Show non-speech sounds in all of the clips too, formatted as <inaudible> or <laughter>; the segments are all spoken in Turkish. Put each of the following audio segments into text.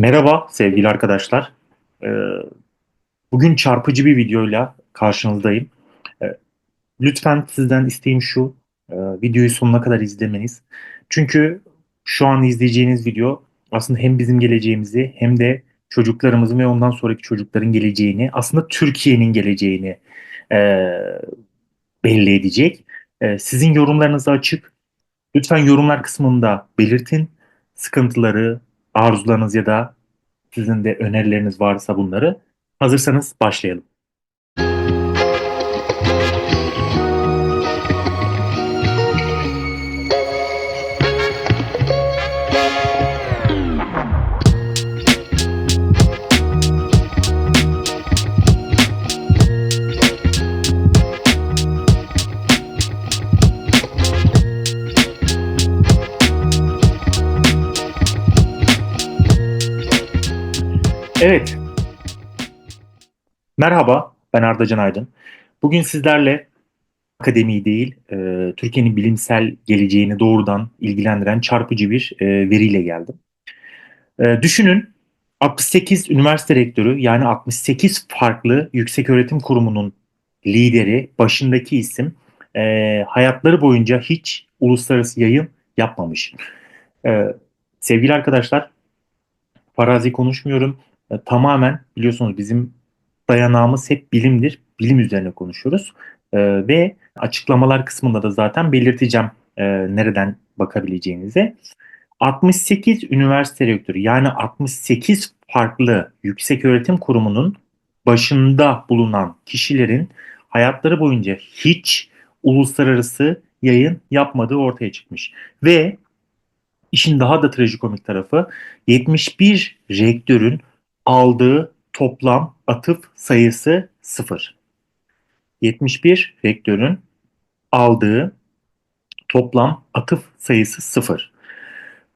Merhaba sevgili arkadaşlar. Ee, bugün çarpıcı bir videoyla karşınızdayım. Ee, lütfen sizden isteğim şu, e, videoyu sonuna kadar izlemeniz. Çünkü şu an izleyeceğiniz video aslında hem bizim geleceğimizi hem de çocuklarımızın ve ondan sonraki çocukların geleceğini, aslında Türkiye'nin geleceğini e, belli edecek. E, sizin yorumlarınız açık. Lütfen yorumlar kısmında belirtin sıkıntıları, arzularınız ya da sizin de önerileriniz varsa bunları. Hazırsanız başlayalım. Evet. Merhaba, ben Arda Can Aydın. Bugün sizlerle akademiyi değil, e, Türkiye'nin bilimsel geleceğini doğrudan ilgilendiren çarpıcı bir e, veriyle geldim. E, düşünün, 68 üniversite rektörü yani 68 farklı yükseköğretim kurumunun lideri, başındaki isim e, hayatları boyunca hiç uluslararası yayın yapmamış. E, sevgili arkadaşlar, farazi konuşmuyorum. E, tamamen biliyorsunuz bizim dayanağımız hep bilimdir. Bilim üzerine konuşuyoruz. E, ve açıklamalar kısmında da zaten belirteceğim e, nereden bakabileceğinize. 68 üniversite rektörü yani 68 farklı yüksek öğretim kurumunun başında bulunan kişilerin hayatları boyunca hiç uluslararası yayın yapmadığı ortaya çıkmış. Ve işin daha da trajikomik tarafı 71 rektörün aldığı toplam atıf sayısı 0. 71 rektörün aldığı toplam atıf sayısı 0.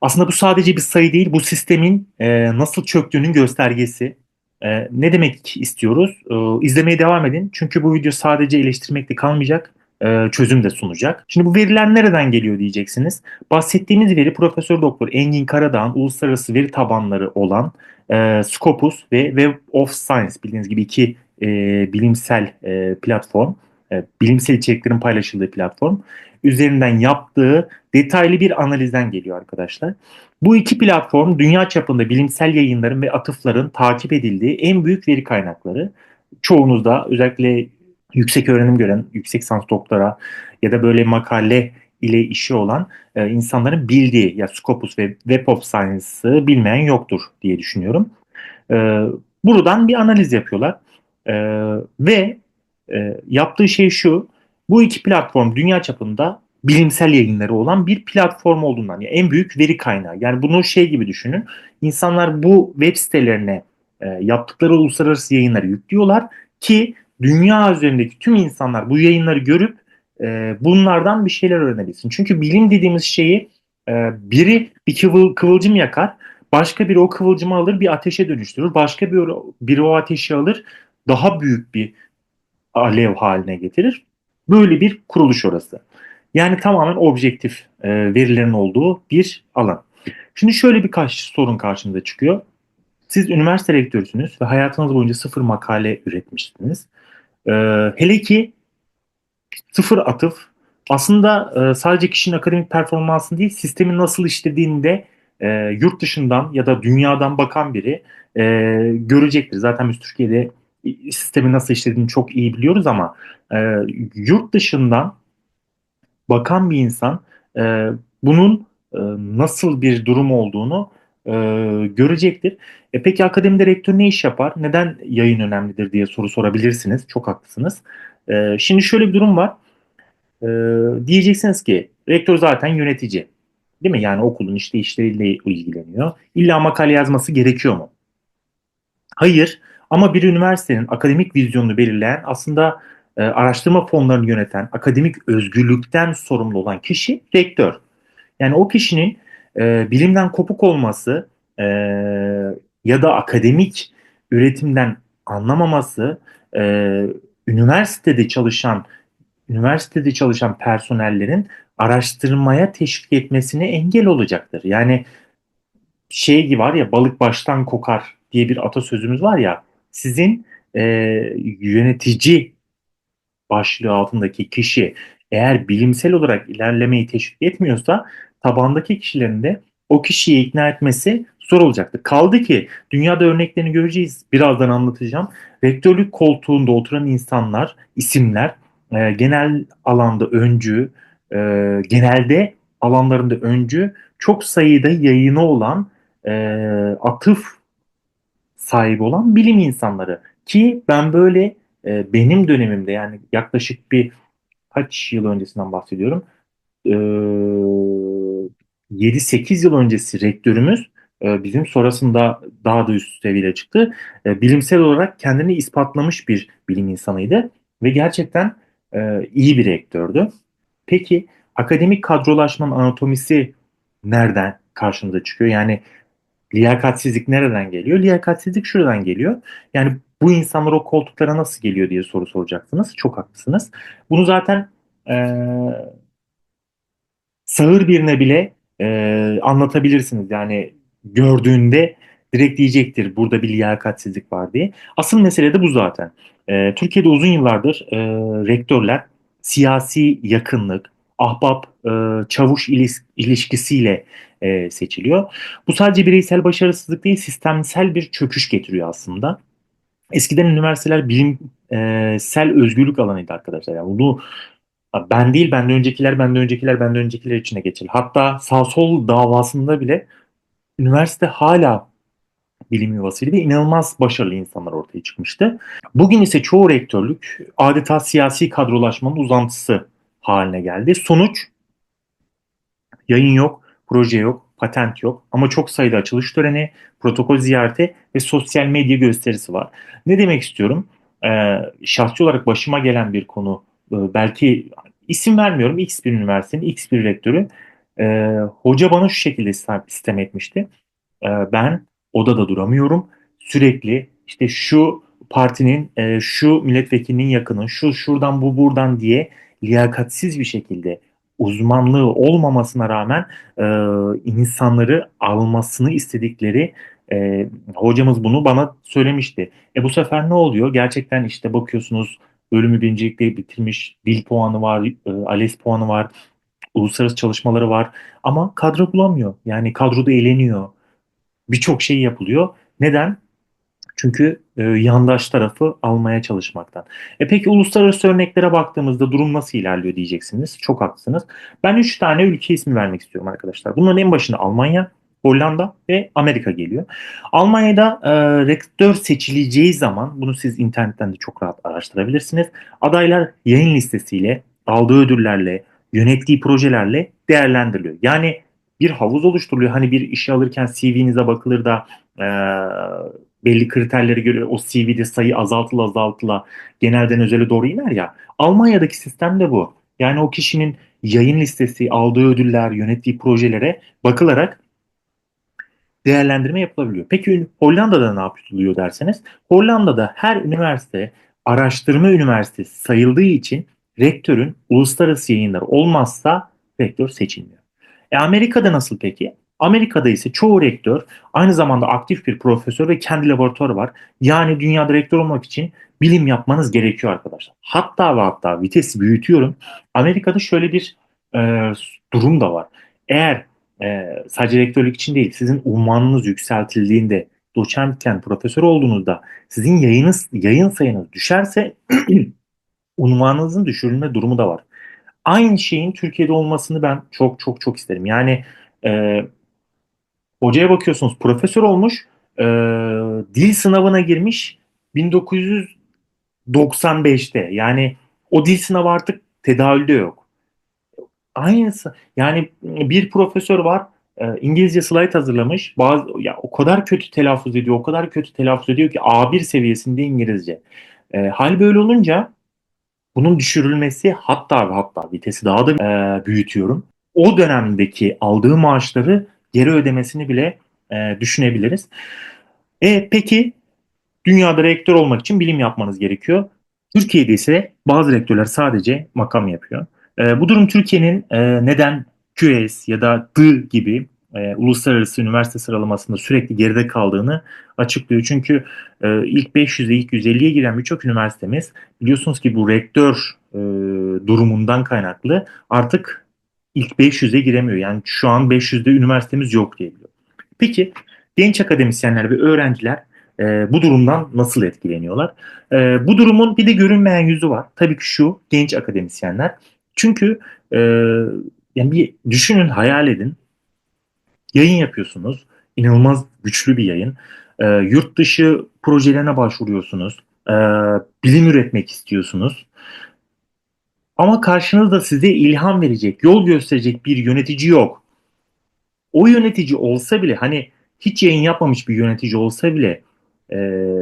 Aslında bu sadece bir sayı değil, bu sistemin e, nasıl çöktüğünün göstergesi. E, ne demek istiyoruz? E, izlemeye devam edin. Çünkü bu video sadece eleştirmekle kalmayacak e, çözüm de sunacak. Şimdi bu veriler nereden geliyor diyeceksiniz. Bahsettiğimiz veri Profesör Doktor Engin Karadağ'ın uluslararası veri tabanları olan e, Scopus ve Web of Science bildiğiniz gibi iki e, bilimsel e, platform, e, bilimsel içeriklerin paylaşıldığı platform üzerinden yaptığı detaylı bir analizden geliyor arkadaşlar. Bu iki platform dünya çapında bilimsel yayınların ve atıfların takip edildiği en büyük veri kaynakları. Çoğunuzda özellikle yüksek öğrenim gören, yüksek lisans doktora ya da böyle makale ile işi olan e, insanların bildiği ya Scopus ve Web of Science'ı bilmeyen yoktur diye düşünüyorum. E, buradan bir analiz yapıyorlar e, ve e, yaptığı şey şu bu iki platform dünya çapında bilimsel yayınları olan bir platform olduğundan yani en büyük veri kaynağı. Yani bunu şey gibi düşünün. İnsanlar bu web sitelerine e, yaptıkları uluslararası yayınları yüklüyorlar ki dünya üzerindeki tüm insanlar bu yayınları görüp e, bunlardan bir şeyler öğrenebilsin. Çünkü bilim dediğimiz şeyi e, biri bir kıvıl, kıvılcım yakar, başka biri o kıvılcımı alır bir ateşe dönüştürür, başka bir biri o ateşi alır daha büyük bir alev haline getirir. Böyle bir kuruluş orası. Yani tamamen objektif e, verilerin olduğu bir alan. Şimdi şöyle birkaç sorun karşınıza çıkıyor. Siz üniversite rektörüsünüz ve hayatınız boyunca sıfır makale üretmişsiniz. E, hele ki sıfır atıf aslında e, sadece kişinin akademik performansını değil sistemin nasıl işlediğini de e, yurt dışından ya da dünyadan bakan biri e, görecektir. Zaten biz Türkiye'de sistemin nasıl işlediğini çok iyi biliyoruz ama e, yurt dışından bakan bir insan e, bunun e, nasıl bir durum olduğunu e, görecektir. E peki akademide rektör ne iş yapar? Neden yayın önemlidir diye soru sorabilirsiniz. Çok haklısınız. E, şimdi şöyle bir durum var. E, diyeceksiniz ki rektör zaten yönetici. Değil mi? Yani okulun işte işleriyle ilgileniyor. İlla makale yazması gerekiyor mu? Hayır. Ama bir üniversitenin akademik vizyonunu belirleyen aslında e, araştırma fonlarını yöneten, akademik özgürlükten sorumlu olan kişi rektör. Yani o kişinin e, bilimden kopuk olması e, ya da akademik üretimden anlamaması e, üniversitede çalışan üniversitede çalışan personellerin araştırmaya teşvik etmesine engel olacaktır. Yani şey gibi var ya balık baştan kokar diye bir atasözümüz var ya sizin e, yönetici başlığı altındaki kişi eğer bilimsel olarak ilerlemeyi teşvik etmiyorsa tabandaki kişilerin de o kişiyi ikna etmesi zor olacaktır. Kaldı ki dünyada örneklerini göreceğiz. Birazdan anlatacağım. Rektörlük koltuğunda oturan insanlar, isimler e, genel alanda öncü, e, genelde alanlarında öncü, çok sayıda yayını olan, e, atıf sahibi olan bilim insanları. Ki ben böyle e, benim dönemimde yani yaklaşık bir kaç yıl öncesinden bahsediyorum. E, 7-8 yıl öncesi rektörümüz e, bizim sonrasında daha da üst seviyeye çıktı. E, bilimsel olarak kendini ispatlamış bir bilim insanıydı ve gerçekten e, iyi bir rektördü. Peki akademik kadrolaşmanın anatomisi nereden karşımıza çıkıyor? Yani Liyakatsizlik nereden geliyor? Liyakatsizlik şuradan geliyor. Yani bu insanlar o koltuklara nasıl geliyor diye soru soracaksınız. Çok haklısınız. Bunu zaten e, sağır birine bile e, anlatabilirsiniz. Yani gördüğünde direkt diyecektir burada bir liyakatsizlik var diye. Asıl mesele de bu zaten. E, Türkiye'de uzun yıllardır e, rektörler siyasi yakınlık, ahbap e, çavuş ilis- ilişkisiyle e, seçiliyor. Bu sadece bireysel başarısızlık değil, sistemsel bir çöküş getiriyor aslında. Eskiden üniversiteler bilimsel özgürlük alanıydı arkadaşlar. Yani bunu ben değil, benden öncekiler, benden öncekiler, benden öncekiler içine geçilir. Hatta sağ sol davasında bile üniversite hala bilim yuvasıydı ve inanılmaz başarılı insanlar ortaya çıkmıştı. Bugün ise çoğu rektörlük adeta siyasi kadrolaşmanın uzantısı haline geldi. Sonuç yayın yok, proje yok, patent yok ama çok sayıda açılış töreni, protokol ziyareti ve sosyal medya gösterisi var. Ne demek istiyorum? Ee, şahsi olarak başıma gelen bir konu e, belki isim vermiyorum X bir üniversitenin X bir rektörü e, hoca bana şu şekilde sistem etmişti. E, ben odada duramıyorum. Sürekli işte şu partinin, e, şu milletvekilinin yakını, şu şuradan bu buradan diye liyakatsiz bir şekilde uzmanlığı olmamasına rağmen e, insanları almasını istedikleri e, hocamız bunu bana söylemişti. E bu sefer ne oluyor? Gerçekten işte bakıyorsunuz bölümü birincilikle bitirmiş, dil puanı var, e, ALES puanı var, uluslararası çalışmaları var ama kadro bulamıyor. Yani kadroda eğleniyor. Birçok şey yapılıyor. Neden? Çünkü e, yandaş tarafı almaya çalışmaktan. E peki uluslararası örneklere baktığımızda durum nasıl ilerliyor diyeceksiniz. Çok haklısınız. Ben 3 tane ülke ismi vermek istiyorum arkadaşlar. Bunların en başında Almanya, Hollanda ve Amerika geliyor. Almanya'da e, rektör seçileceği zaman bunu siz internetten de çok rahat araştırabilirsiniz. Adaylar yayın listesiyle, aldığı ödüllerle, yönettiği projelerle değerlendiriliyor. Yani bir havuz oluşturuluyor. Hani bir işe alırken CV'nize bakılır da e, belli kriterleri göre o CV'de sayı azaltıla azaltıla genelden özele doğru iner ya. Almanya'daki sistem de bu. Yani o kişinin yayın listesi, aldığı ödüller, yönettiği projelere bakılarak değerlendirme yapılabiliyor. Peki Hollanda'da ne yapılıyor derseniz, Hollanda'da her üniversite araştırma üniversitesi sayıldığı için rektörün uluslararası yayınları olmazsa rektör seçilmiyor. E Amerika'da nasıl peki? Amerika'da ise çoğu rektör aynı zamanda aktif bir profesör ve kendi laboratuvarı var. Yani dünyada rektör olmak için bilim yapmanız gerekiyor arkadaşlar. Hatta ve hatta vitesi büyütüyorum. Amerika'da şöyle bir e, durum da var. Eğer e, sadece rektörlük için değil sizin unvanınız yükseltildiğinde doçentken profesör olduğunuzda sizin yayınız yayın sayınız düşerse <clears throat> unvanınızın düşürülme durumu da var. Aynı şeyin Türkiye'de olmasını ben çok çok çok isterim. Yani e, hocaya bakıyorsunuz profesör olmuş, e, dil sınavına girmiş 1995'te. Yani o dil sınavı artık tedavülde yok. Aynısı yani bir profesör var e, İngilizce slide hazırlamış. Bazı ya o kadar kötü telaffuz ediyor, o kadar kötü telaffuz ediyor ki A1 seviyesinde İngilizce. E, hal böyle olunca bunun düşürülmesi hatta ve hatta vitesi daha da e, büyütüyorum. O dönemdeki aldığı maaşları geri ödemesini bile e, düşünebiliriz. E peki dünyada rektör olmak için bilim yapmanız gerekiyor. Türkiye'de ise bazı rektörler sadece makam yapıyor. E, bu durum Türkiye'nin e, neden QS ya da D gibi e, uluslararası üniversite sıralamasında sürekli geride kaldığını açıklıyor. Çünkü e, ilk 500'e ilk 150'ye giren birçok üniversitemiz biliyorsunuz ki bu rektör e, durumundan kaynaklı artık ilk 500'e giremiyor. Yani şu an 500'de üniversitemiz yok diyebiliyor. Peki genç akademisyenler ve öğrenciler e, bu durumdan nasıl etkileniyorlar? E, bu durumun bir de görünmeyen yüzü var. Tabii ki şu genç akademisyenler. Çünkü e, yani bir düşünün, hayal edin. Yayın yapıyorsunuz. İnanılmaz güçlü bir yayın. E, yurt dışı projelerine başvuruyorsunuz. E, bilim üretmek istiyorsunuz. Ama karşınızda size ilham verecek, yol gösterecek bir yönetici yok. O yönetici olsa bile hani hiç yayın yapmamış bir yönetici olsa bile e,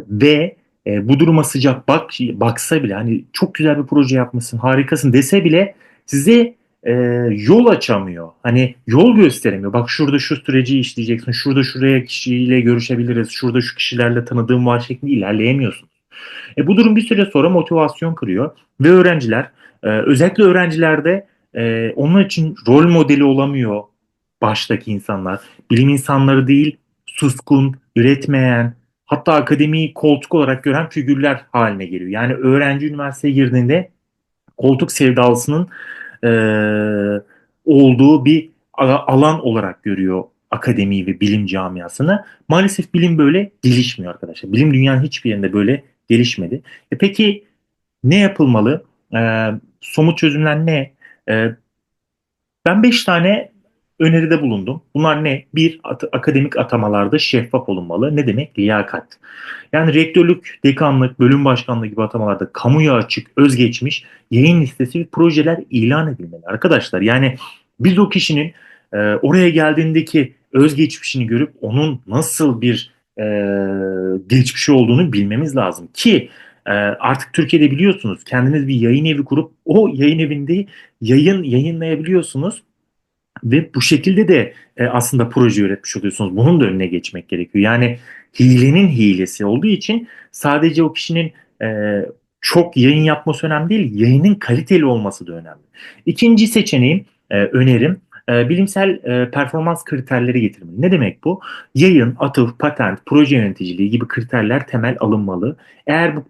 ve e, bu duruma sıcak bak baksa bile hani çok güzel bir proje yapmışsın, harikasın dese bile size e, yol açamıyor. Hani yol gösteremiyor. Bak şurada şu süreci işleyeceksin, şurada şuraya kişiyle görüşebiliriz, şurada şu kişilerle tanıdığım var şeklinde ilerleyemiyorsun. E, bu durum bir süre sonra motivasyon kırıyor ve öğrenciler e, özellikle öğrencilerde e, onun için rol modeli olamıyor baştaki insanlar. Bilim insanları değil, suskun, üretmeyen, hatta akademiyi koltuk olarak gören figürler haline geliyor. Yani öğrenci üniversiteye girdiğinde koltuk sevdalısının e, olduğu bir alan olarak görüyor akademi ve bilim camiasını. Maalesef bilim böyle gelişmiyor arkadaşlar. Bilim dünyanın hiçbir yerinde böyle gelişmedi. E peki ne yapılmalı? E, somut çözümler ne? E, ben 5 tane öneride bulundum. Bunlar ne? Bir, at- akademik atamalarda şeffaf olunmalı. Ne demek? Liyakat. Yani rektörlük, dekanlık, bölüm başkanlığı gibi atamalarda kamuya açık, özgeçmiş yayın listesi ve projeler ilan edilmeli. Arkadaşlar yani biz o kişinin e, oraya geldiğindeki özgeçmişini görüp onun nasıl bir e, geçmişi olduğunu bilmemiz lazım. Ki e, artık Türkiye'de biliyorsunuz kendiniz bir yayın evi kurup o yayın evinde yayın yayınlayabiliyorsunuz ve bu şekilde de e, aslında proje üretmiş oluyorsunuz. Bunun da önüne geçmek gerekiyor. Yani hilenin hilesi olduğu için sadece o kişinin e, çok yayın yapması önemli değil, yayının kaliteli olması da önemli. İkinci seçeneğim, e, önerim e, bilimsel e, performans kriterleri getirmeli. Ne demek bu? Yayın, atıf, patent, proje yöneticiliği gibi kriterler temel alınmalı. Eğer bu,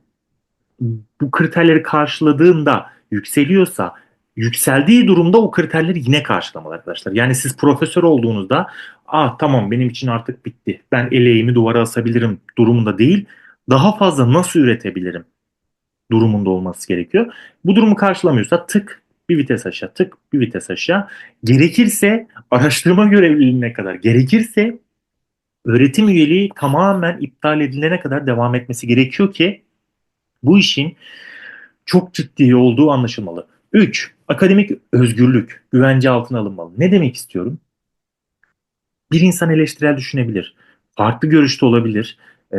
bu kriterleri karşıladığında yükseliyorsa yükseldiği durumda o kriterleri yine karşılamalı arkadaşlar. Yani siz profesör olduğunuzda ah tamam benim için artık bitti. Ben eleğimi duvara asabilirim durumunda değil. Daha fazla nasıl üretebilirim durumunda olması gerekiyor. Bu durumu karşılamıyorsa tık bir vites aşağı tık bir vites aşağı. Gerekirse araştırma görevliliğine kadar gerekirse öğretim üyeliği tamamen iptal edilene kadar devam etmesi gerekiyor ki bu işin çok ciddi olduğu anlaşılmalı. 3. Akademik özgürlük güvence altına alınmalı. Ne demek istiyorum? Bir insan eleştirel düşünebilir. Farklı görüşte olabilir. E,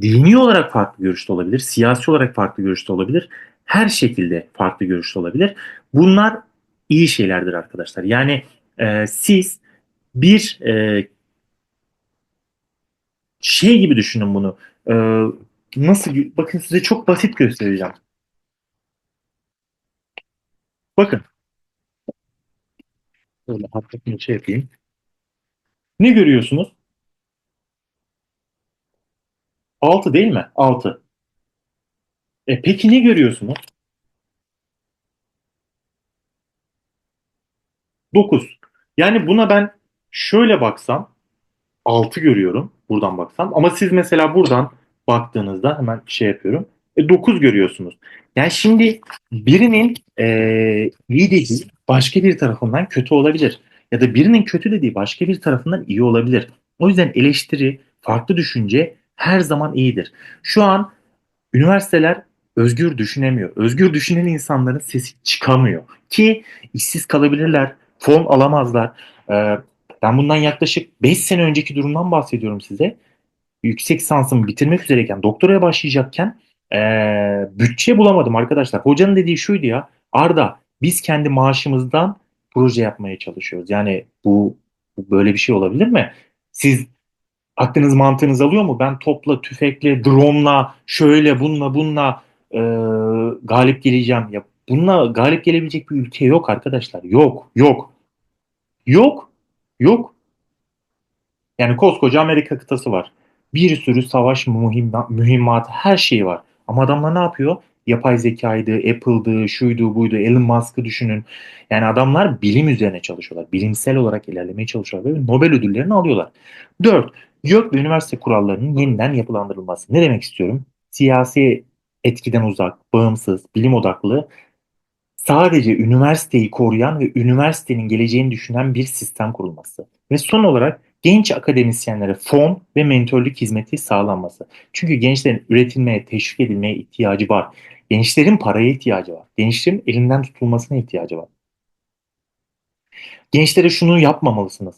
dini olarak farklı görüşte olabilir. Siyasi olarak farklı görüşte olabilir. Her şekilde farklı görüşte olabilir. Bunlar iyi şeylerdir arkadaşlar. Yani e, siz bir e, şey gibi düşünün bunu. E, nasıl bakın size çok basit göstereceğim. Bakın. Böyle hafif bir şey yapayım. Ne görüyorsunuz? 6 değil mi? 6. E peki ne görüyorsunuz? 9. Yani buna ben şöyle baksam 6 görüyorum buradan baksam ama siz mesela buradan baktığınızda hemen şey yapıyorum. E, 9 görüyorsunuz. Yani şimdi birinin e, iyi dediği başka bir tarafından kötü olabilir. Ya da birinin kötü dediği başka bir tarafından iyi olabilir. O yüzden eleştiri, farklı düşünce her zaman iyidir. Şu an üniversiteler özgür düşünemiyor. Özgür düşünen insanların sesi çıkamıyor. Ki işsiz kalabilirler, fon alamazlar. Ee, ben bundan yaklaşık 5 sene önceki durumdan bahsediyorum size. Yüksek lisansımı bitirmek üzereyken, doktoraya başlayacakken ee, bütçe bulamadım arkadaşlar. Hocanın dediği şuydu ya. Arda biz kendi maaşımızdan proje yapmaya çalışıyoruz. Yani bu, böyle bir şey olabilir mi? Siz aklınız mantığınız alıyor mu? Ben topla, tüfekle, drone'la, şöyle bununla bununla e, galip geleceğim. Ya bununla galip gelebilecek bir ülke yok arkadaşlar. Yok, yok. Yok. Yok. Yani koskoca Amerika kıtası var. Bir sürü savaş mühimma, mühimmatı her şeyi var. Ama adamlar ne yapıyor? Yapay zekaydı, Apple'dı, şuydu buydu, Elon Musk'ı düşünün. Yani adamlar bilim üzerine çalışıyorlar. Bilimsel olarak ilerlemeye çalışıyorlar ve Nobel ödüllerini alıyorlar. Dört, YÖK ve üniversite kurallarının yeniden yapılandırılması. Ne demek istiyorum? Siyasi etkiden uzak, bağımsız, bilim odaklı sadece üniversiteyi koruyan ve üniversitenin geleceğini düşünen bir sistem kurulması. Ve son olarak genç akademisyenlere fon ve mentörlük hizmeti sağlanması. Çünkü gençlerin üretilmeye, teşvik edilmeye ihtiyacı var. Gençlerin paraya ihtiyacı var. Gençlerin elinden tutulmasına ihtiyacı var. Gençlere şunu yapmamalısınız.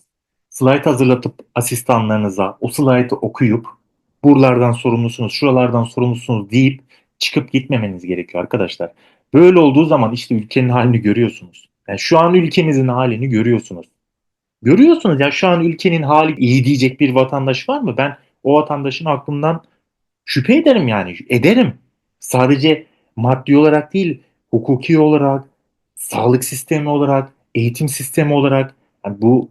Slide hazırlatıp asistanlarınıza o slide'ı okuyup buralardan sorumlusunuz, şuralardan sorumlusunuz deyip çıkıp gitmemeniz gerekiyor arkadaşlar. Böyle olduğu zaman işte ülkenin halini görüyorsunuz. Yani şu an ülkemizin halini görüyorsunuz. Görüyorsunuz ya şu an ülkenin hali iyi diyecek bir vatandaş var mı? Ben o vatandaşın aklından şüphe ederim yani. Ederim. Sadece maddi olarak değil, hukuki olarak, sağlık sistemi olarak, eğitim sistemi olarak. Yani bu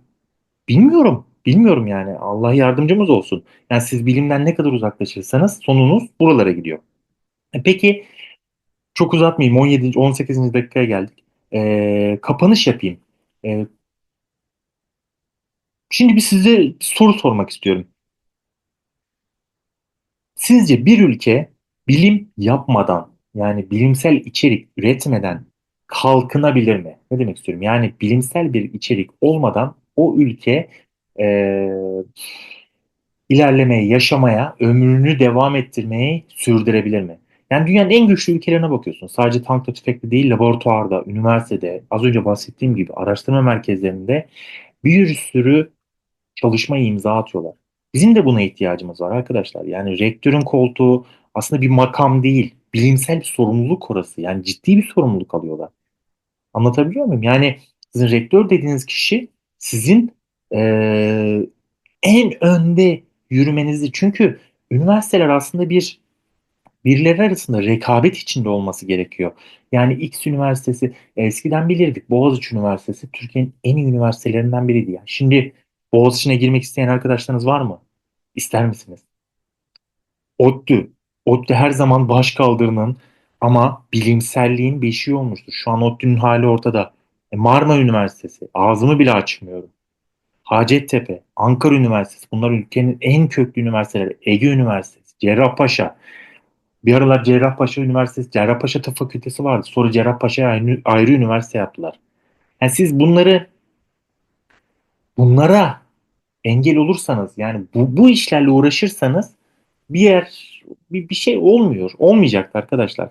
bilmiyorum. Bilmiyorum yani. Allah yardımcımız olsun. Yani siz bilimden ne kadar uzaklaşırsanız sonunuz buralara gidiyor. E Peki çok uzatmayayım. 17. 18. dakikaya geldik. Ee, kapanış yapayım. Ee, şimdi bir size soru sormak istiyorum. Sizce bir ülke bilim yapmadan yani bilimsel içerik üretmeden kalkınabilir mi? Ne demek istiyorum? Yani bilimsel bir içerik olmadan o ülke e, ilerlemeye, yaşamaya, ömrünü devam ettirmeyi sürdürebilir mi? Yani dünyanın en güçlü ülkelerine bakıyorsun. Sadece tankla tüfekle değil, laboratuvarda, üniversitede, az önce bahsettiğim gibi araştırma merkezlerinde bir sürü çalışmaya imza atıyorlar. Bizim de buna ihtiyacımız var arkadaşlar. Yani rektörün koltuğu aslında bir makam değil, bilimsel bir sorumluluk orası. Yani ciddi bir sorumluluk alıyorlar. Anlatabiliyor muyum? Yani sizin rektör dediğiniz kişi sizin eee, en önde yürümenizi çünkü üniversiteler aslında bir birileri arasında rekabet içinde olması gerekiyor. Yani X Üniversitesi eskiden bilirdik Boğaziçi Üniversitesi Türkiye'nin en iyi üniversitelerinden biriydi. Yani. Şimdi Boğaziçi'ne girmek isteyen arkadaşlarınız var mı? İster misiniz? ODTÜ. ODTÜ her zaman başkaldırının ama bilimselliğin beşiği olmuştur. Şu an ODTÜ'nün hali ortada. E, Marmara Üniversitesi. Ağzımı bile açmıyorum. Hacettepe, Ankara Üniversitesi. Bunlar ülkenin en köklü üniversiteleri. Ege Üniversitesi, Cerrahpaşa. Bir aralar Cerrahpaşa Üniversitesi, Cerrahpaşa Tıp Fakültesi vardı. Sonra Cerrahpaşa'ya ayrı, ayrı üniversite yaptılar. Yani siz bunları bunlara engel olursanız yani bu, bu işlerle uğraşırsanız bir yer bir, bir şey olmuyor. Olmayacaktı arkadaşlar.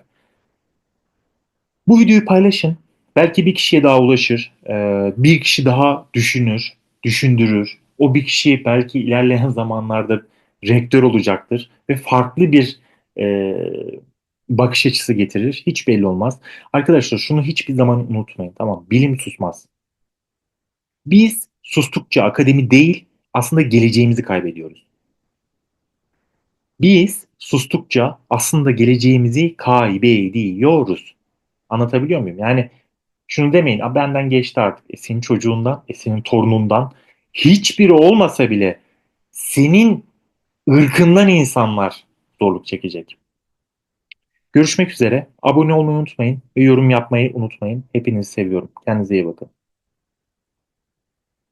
Bu videoyu paylaşın. Belki bir kişiye daha ulaşır. Ee, bir kişi daha düşünür, düşündürür. O bir kişi belki ilerleyen <laughs> zamanlarda rektör olacaktır ve farklı bir e, bakış açısı getirir. Hiç belli olmaz. Arkadaşlar şunu hiçbir zaman unutmayın. Tamam, bilim susmaz. Biz sustukça akademi değil, aslında geleceğimizi kaybediyoruz. Biz sustukça aslında geleceğimizi kaybediyoruz. Anlatabiliyor muyum? Yani şunu demeyin, "A, benden geçti artık. E, senin çocuğundan, e, senin torunundan hiçbiri olmasa bile senin ırkından insanlar zorluk çekecek. Görüşmek üzere. Abone olmayı unutmayın ve yorum yapmayı unutmayın. Hepinizi seviyorum. Kendinize iyi bakın.